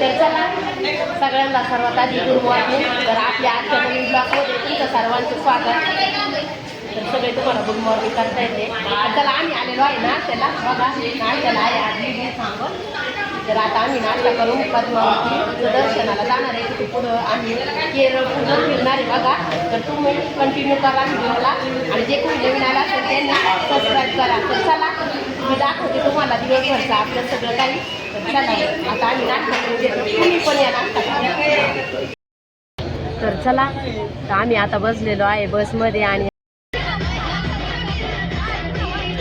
तर चला सगळ्यांना सर्वात आधी गुड मॉर्निंग तर आपल्या आजच्या नवीन ब्लॉगमध्ये तुमचं सर्वांचं स्वागत. तर सगळे तुम्हाला गुड मॉर्निंग करता येते. आणि त्याला आम्ही आलेलो आहे ना त्याला बघा. नाही त्याला आहे आधी सांगून तर आता आम्ही नाश्ता करून पद्मावती दर्शनाला जाणार आहे. तिथे पुढं आम्ही केरळ पूर्ण फिरणार आहे बघा. तर तुम्ही कंटिन्यू करा व्हिडिओला आणि जे कोणी नवीन आला असेल त्यांना सबस्क्राईब करा. तर चला मी दाखवते. दिवसभरचं आपलं सगळं काही. तर चला आता आम्ही तुम्ही पण या तर चला तर आम्ही आता बसलेलो आहे बसमध्ये आणि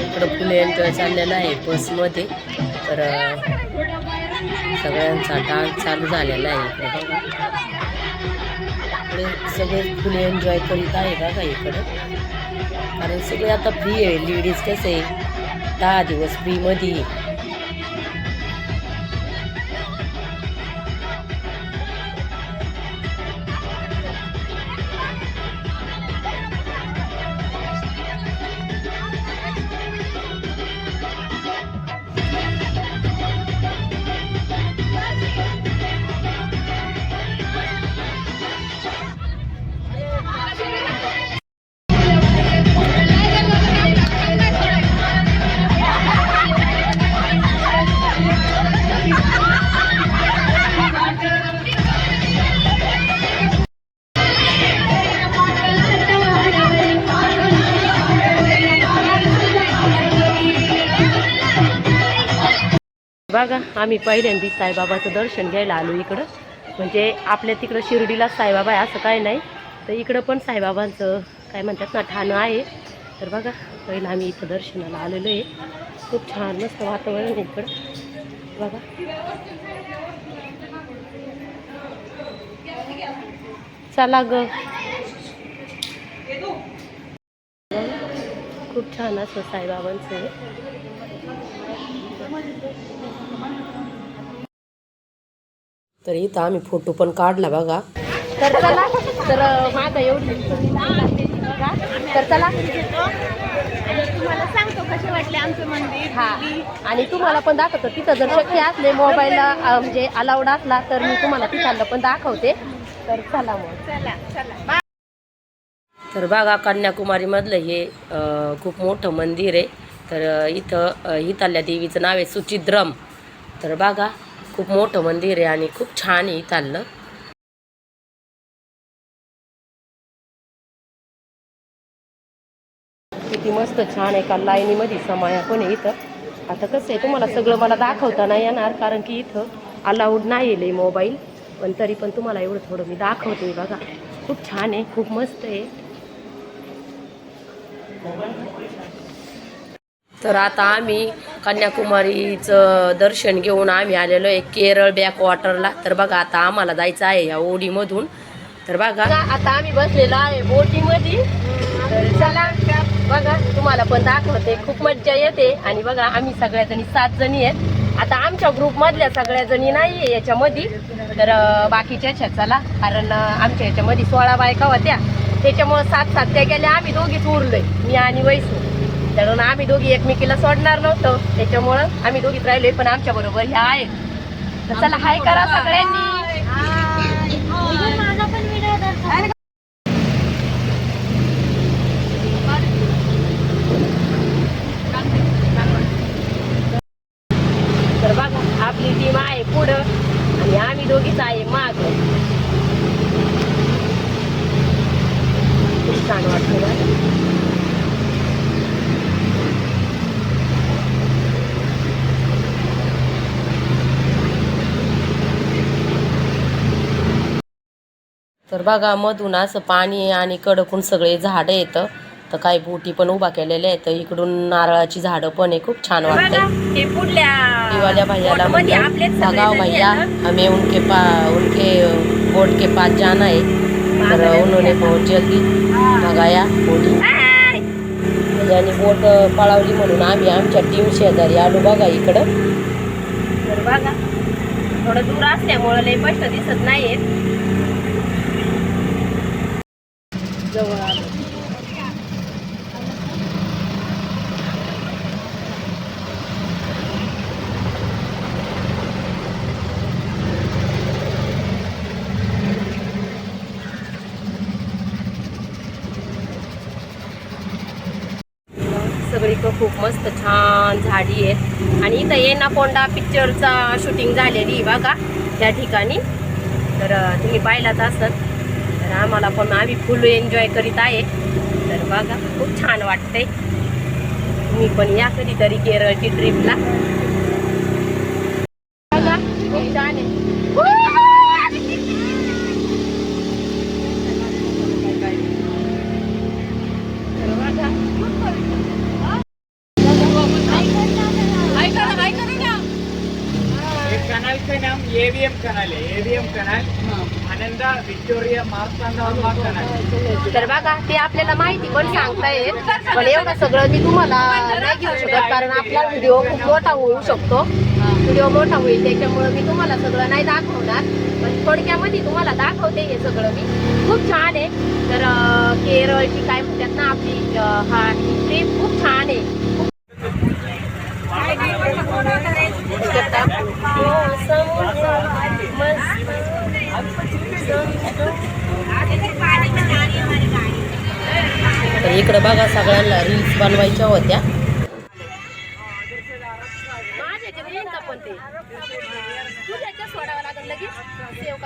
इकडं फुले एन्जॉय चाललेला आहे बसमध्ये. तर सगळ्यांचा डान्स चालू झालेला आहे इकडे सगळे फुले एन्जॉय करीत आहे बघा इकडं. कारण सगळे आता फ्री आहे लेडीज कसं? आहे दहा दिवस फ्रीमध्ये बघा आम्ही पहिल्यांदा साईबाबाचं दर्शन घ्यायला आलो इकडं. म्हणजे आपल्या तिकडं शिर्डीला साईबाबा आहे असं काय नाही. तर इकडं पण साईबाबांचं काय म्हणतात ना ठाणं आहे. तर बघा पहिलं आम्ही इथं दर्शनाला आलेलो आहे. खूप छान मस्त वातावरण आहे इकडं. बघा. चला ग. खूप छान असं साईबाबांचं. तर इथं आम्ही फोटो पण काढला बघा. तर चला तर माझा एवढी तर चला. तुम्हाला सांगतो कसे वाटले आमचं मंदिर हा आणि तुम्हाला पण दाखवतो तिथं जर शक्य असले मोबाईलला म्हणजे अलाउड असला तर मी तुम्हाला तिथलं पण दाखवते. तर चला मग. चला चला तर बघा कन्याकुमारीमधलं हे खूप मोठं मंदिर आहे. तर इथं अ, इथल्या देवीचं नाव आहे सुचिद्रम. तर बघा खूप मोठं मंदिर आहे आणि खूप छान आहे इथलं किती मस्त छान आहे का लाईनीमध्ये समाया पण आहे इथं. आता कसं आहे तुम्हाला सगळं मला दाखवता नाही येणार कारण की इथं अलाउड नाही येईल मोबाईल पण तरी पण तुम्हाला एवढं थोडं मी दाखवते बघा. खूप छान आहे खूप मस्त आहे. तर आता आम्ही कन्याकुमारीचं दर्शन घेऊन आम्ही आलेलो आहे केरळ बॅकवॉटरला तर बघा आता आम्हाला जायचं आहे या ओढीमधून. तर बघा आता आम्ही बसलेलो आहे बोटीमध्ये. तर चला बघा तुम्हाला पण दाखवते. खूप मज्जा येते. आणि बघा आम्ही सगळ्या जणी सात जणी आहेत. आता आमच्या ग्रुपमधल्या सगळ्या जणी नाही आहे याच्यामध्ये. तर बाकीच्या चला. कारण आमच्या याच्यामध्ये सोळा बायका होत्या. त्याच्यामुळं सात सात त्या गेल्या. आम्ही दोघीच उरलोय. मी आणि वैसू म्हणून आम्ही दोघी एकमेकीला सोडणार नव्हतो. त्याच्यामुळं आम्ही दोघीच राहिलोय पण आमच्या बरोबर ह्या आहेत. तर चला हाय करा सगळ्यांनी. तर बघा आपली टीम आहे पुढं आणि आम्ही दोघीच आहे माग. खूप छान वाटतं तर बघा मधून असं पाणी आणि कडकून सगळे झाडं येतं. तर काही बोटी पण उभा केलेल्या आहेत. इकडून नारळाची झाडं पण आहे. खूप छान पुढल्या दिवाल्या भैयाला भगाओ जणी भैया. हमें उनके पा उनके बोट के पास जाना है तर उन्होंने बहुत जल्दी भगाया आय! भैयानी बोट पळावली म्हणून आम्ही आमच्या टीम शेजारी आलो बघा इकडं. बघा थोडं दूर असल्यामुळं लय स्पष्ट दिसत नाहीयेत. जवळ आलो. सगळीकडं खूप मस्त छान झाडी आहेत आणि इथं येना कोंडा पिक्चरचा शूटिंग झालेली बघा. त्या ठिकाणी. तर तुम्ही पाहिलाच असत आम्हाला पण आम्ही फुल एन्जॉय करीत आहे. तर बघा खूप छान वाटतंय. तुम्ही पण या कधीतरी केरळची ट्रिपला बघा खूप छान आहे तर बघा एक है. आनंदा तर बघा ते आपल्याला माहिती पण सांगतायत. पण एवढं सगळं मी तुम्हाला नाही घेऊ शकत कारण आपला व्हिडिओ खूप मोठा होऊ शकतो. व्हिडिओ मोठा होईल त्याच्यामुळे मी तुम्हाला सगळं नाही दाखवणार. पण थोडक्यामध्ये तुम्हाला दाखवते हे सगळं मी. खूप छान आहे. तर केरळची काय म्हणतात ना आपली अं, हा ट्रिप खूप छान आहे इकडं टाकू. हो, समुद्र मस्त. तर इकडं बघा सगळ्यांना रील्स बनवायच्या होत्या.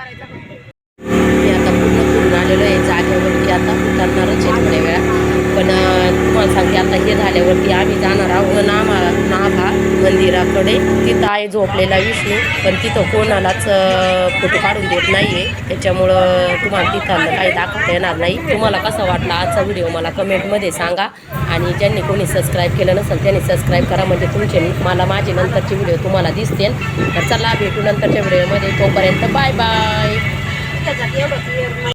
मी आता पूर्ण पूर्ण आलेलो आहे जागेवरती. आता उतरणारच आहे थोड्या वेळा पण तुम्हाला सांगते आता हे झाल्यावरती आम्ही जाणार आहोत नामा नाभा मंदिराकडे. तिथं आहे झोपलेला विष्णू पण तिथं कोणालाच फोटो काढून देत नाही आहे त्याच्यामुळं तुम्हाला तिथं काही दाखवता येणार नाही. तुम्हाला कसं वाटलं आजचा व्हिडिओ मला कमेंटमध्ये सांगा. आणि ज्यांनी कोणी सबस्क्राईब केलं नसेल त्यांनी सबस्क्राईब करा. म्हणजे तुमचे मला माझे नंतरचे व्हिडिओ तुम्हाला दिसतील. तर चला भेटू नंतरच्या व्हिडिओमध्ये. तोपर्यंत बाय बाय